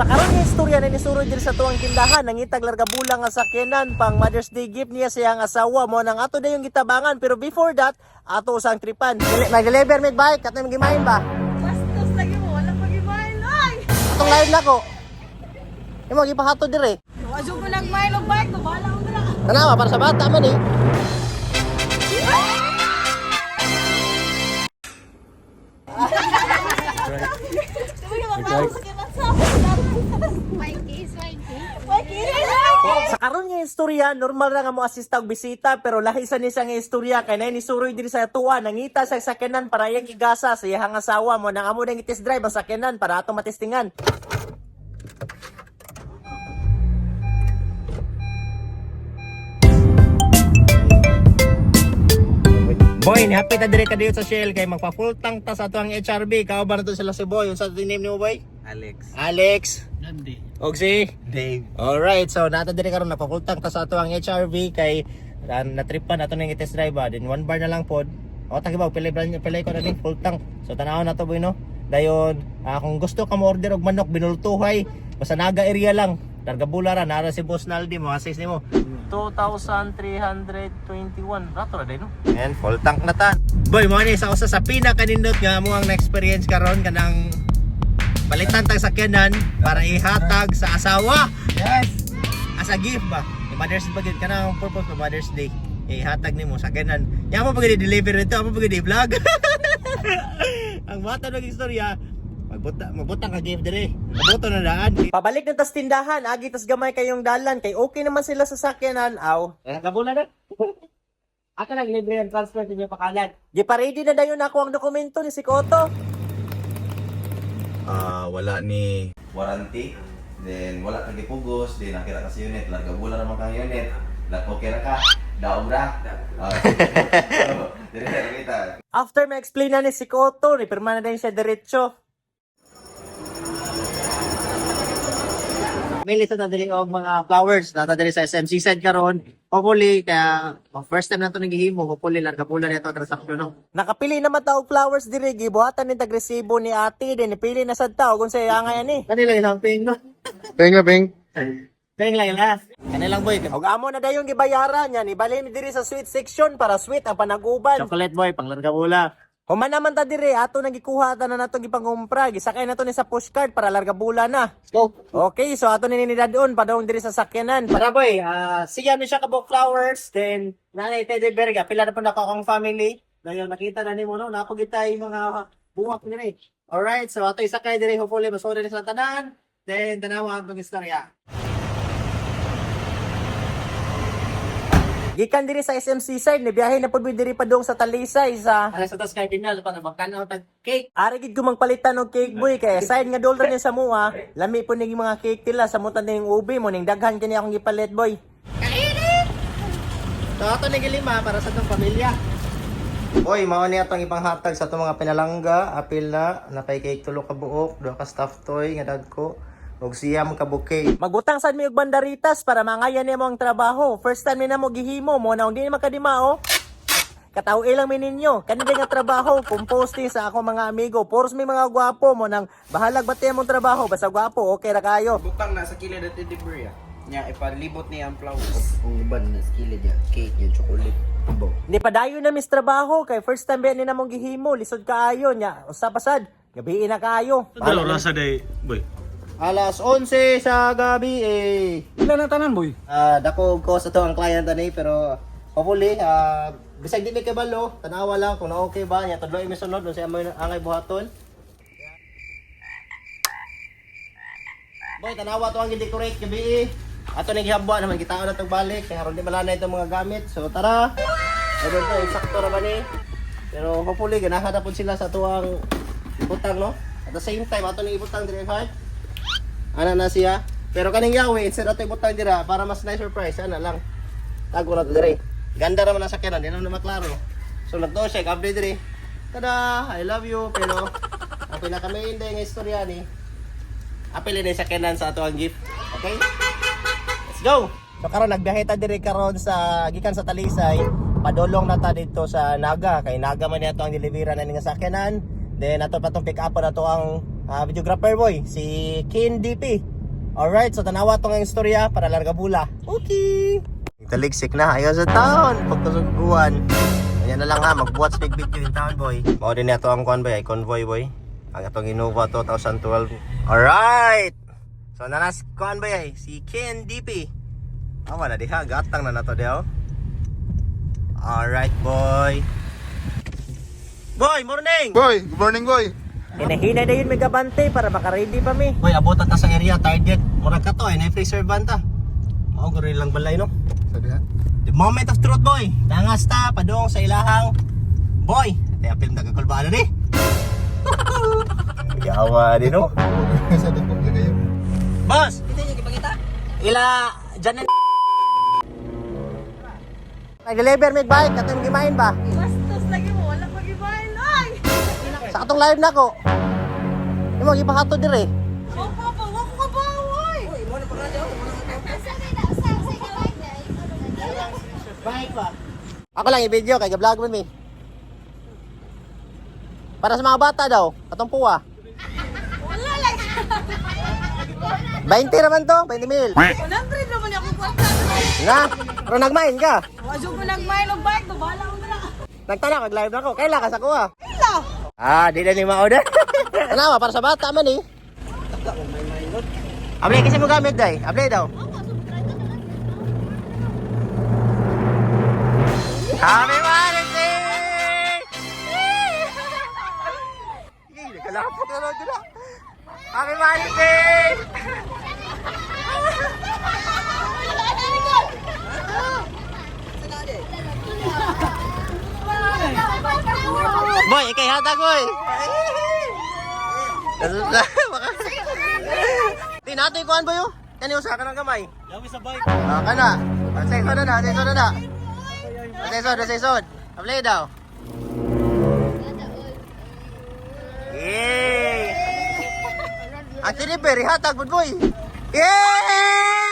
Sa karon nga istorya na nisuro diri sa tuwang tindahan nangitag larga bulang nga sakyanan pang Mother's Day gift niya sa iyang asawa mo nang ato na yung gitabangan pero before that ato usang tripan. Dili mag-deliver mig bike kat may gimahin ba? Bastos lagi mo, walang pag-ibahin. Ay! Itong live na ko. Imo gipahato dire. Wajo ko nagmahin og bike, ko na. Tanawa para sa bata man eh. Mikey! Sa karon nga istorya, normal ra nga mo asista og bisita pero lahi sa ni nga istorya kay nay ni suroy diri sa tuwa nangita sa sakyanan para iyang igasa sa iyang asawa mo nang amo nang itis drive ang sakyanan para ato matistingan. Boy, ni happy ta dire ka dito sa Shell kay magpa full tank ta sa ato ang HRB. Kauban na to sila si Boy. Unsa sa name ni mo, Boy? Alex. Alex. Nandi. Og si Dave. Alright, so nato dire karon napapultang ta sa ato ang HRV kay uh, natripan nato ning test drive ba. Then one bar na lang pod. O tagi ba pili brand pili ko na ning full tank. So tanaw na to boy no. Dayon, ah, kung gusto ka mo order og manok binultuhay, basta naga area lang. Targa bulara nara si Boss Naldi mo assist nimo. 2,321. Rato na din no. And full tank na ta. Boy, mo ni sa usa sa pinakanindot nga mo ang na-experience karon kanang balitan tag sakyanan para ihatag sa asawa. Yes! as a gift ba? Yung Mother's Day pagid ka na ang purpose for Mother's Day. Ihatag nimo sa sakyanan. Yan mo pagid deliver ito mo pagid vlog ang bata ng istorya magbuta magbutang ka gift dire mabuto na daan. Pabalik na tas tindahan agi tas gamay kayong dalan kay okay naman sila sa sakyanan. Aw. Eh kabula na Ako nag-libre ng transfer sa inyo pakalan. Di pa ready na dayon ako ang dokumento ni si Koto. Ah wala ni warranty then wala ka gipugos then nakira ka sa unit larga bulan naman kang unit lag okay ra ka daog ra Ah. Na After ma-explain na ni si Koto, nipirma na din siya diretso. May lista na dili og mga flowers na dili sa SMC side karon. Hopefully kaya oh, first time na to naghihimo, hopefully larga pula nito ang transaksyon no. Nakapili naman ta og flowers diri gibuhatan ni tag resibo ni ate din pili na sad ta kung sa nga yan eh. Kanila isang ping no. Peng na peng. Ping lang last. Kanilang boy. Og amo na dayon gibayaran bali mi diri sa sweet section para sweet ang panaguban. Chocolate boy pang larga pula. Human naman ta dire, ato nang gikuha ta na nato gipangumpra, gisakay na to ni sa pushcart para larga bula na. Go. Okay, so ato ni ninidadon padong diri sa sakyanan. Para boy, ah siya ni siya kabok flowers, then nanay Teddy Berga, pila na po na akong family. Dayon nakita na nimo no, napagita yung mga buwak ni Alright, so ato isakay diri hopefully masuri sa tanan. Then tanawa ang istorya. Gikan diri sa SMC side, ni biyahe na pud mi diri padong sa Talisay sa Ala sa tas Cardinal pa na bangkanaw tag cake. Ari gid ko magpalitan og cake boy kay side nga dollar ni sa mua, lami po ning mga cake tila sa mutan ning ubi mo ning daghan kini akong gipalit boy. Kainit! So ato ni lima para sa tong pamilya. Boy, mao ni atong ipanghatag sa atong mga pinalangga, apil na, napay cake tulo ka buok, duha ka stuffed toy nga dagko og siyam ka bouquet. Magutang sad mi og bandaritas para mangayan nimo ang trabaho. First time ni namo gihimo mo na hindi makadimao. Kataw ilang mi ninyo. Kanina nga trabaho, composting sa ako mga amigo. Puros may mga gwapo mo nang bahalag bati mong trabaho. Basta gwapo, okay ra kayo. Butang na sa kilid at ah. Nya ipalibot niya ang flowers. Ang iban na sa kilid niya. Cake niya, chocolate. Ni padayon na mis trabaho kay first time ba ni namong gihimo, lisod kaayo nya. Usa pasad, gabi na kaayo. Dalo rasa day, boy. Alas 11 sa gabi eh. Ilan na tanan, boy? Ah, dako ko sa to ang client ani pero hopefully ah bisag dili kay balo, tanawa lang kung na okay ba nya tudloy mi sunod sa amoy angay buhaton. Boy, tanawa to ang gi-decorate gabi. Ato ning gihabwa naman kita na tong balik kay haron di malana itong mga gamit. So tara. Ano to, eksakto ra ba ni? Pero hopefully ganahan na sila sa tuwang ibutang no. At the same time ato ning ibutang dire heart. Ana na siya. Pero kaning yawi, instead ato ibutang dira para mas nice surprise, ana lang. Tago na to dire. Ganda naman ang sakyanan, di naman na maklaro. So nagto siya, update dire. Tada, I love you, pero ang pinaka-main day nga istorya ni apil ni sakyanan sa ato ang gift. Okay? Let's go! So karon nagbiyahe ta dire karon sa gikan sa Talisay, padulong na ta dito sa Naga kay Naga man ato ang delivery na nga sakyanan. Then ato pa tong pick up na to ang ah, videographer boy, si Kin DP. Alright, so tanawa to ng istorya para larga bula. Okay. Taligsik na, ayaw sa town. Pagkasuguan. Ayan na lang ha, mag-watch big video town boy. Mao din nato ang convoy, ay convoy boy. Ang atong Innova 2012. Alright. So nanas convoy ay si Ken DP. Awa na diha, gatang na nato diha. oh. Alright boy. Boy, morning! Boy, good morning boy. Hinahinay na yun may gabante para maka-ready pa mi. Boy, abutan ta sa area, target. Murag ka to, ay na free servanta. Mao guri lang balay no. Sa diha. The moment of truth, boy. Dangas ta, padung sa ilahang. Boy, tayo film na kakulbaan ni. Yawa din no. Sa na kayo. Boss! Hindi niya kipagita? Ila, dyan na Nag-deliver may bike, katong gimain ba? Sa katong live na ko. Yung mga ipahato dire. Wako ka ba? Wako ka ba? Uy! Bike ba? Ako lang i-video kay ga-vlog mo mi. Para sa mga bata daw, katong puwa. Wala lang! 20 naman to, 20 mil. 100 naman ako kwarta. Nga, pero nagmain ka. Wajog ko nagmain og bike, babala ko na. Nagtala, mag-live na ako. Kailan ka sa kuha? Ah, di na ni maoda. Ano para sa bata man eh. Ablay kasi mo gamit day. Ablay daw. Happy Boy, ikay hatag boy. Di nato ikuan boy oh. Kani usa ka ng gamay. Yawi sa bike. Ah, kana. Sesod na na, sesod na na. Sesod, sesod. Ablay daw. Yay! Ang tiniperi, hatag bud boy. Yay!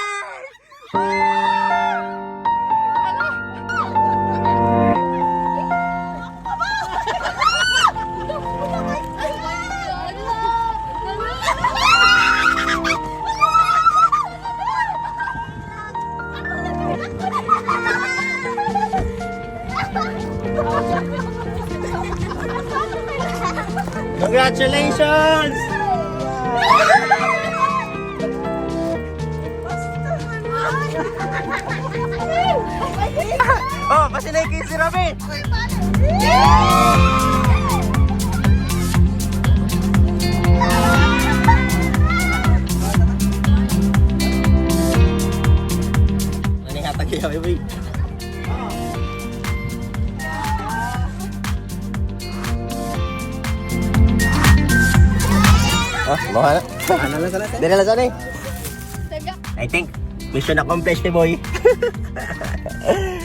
Congratulations! Oh, pasi na si Robin. Ano Oh, bawa na. Ano lang sana? Dili lang sana eh. I think mission accomplished ni boy.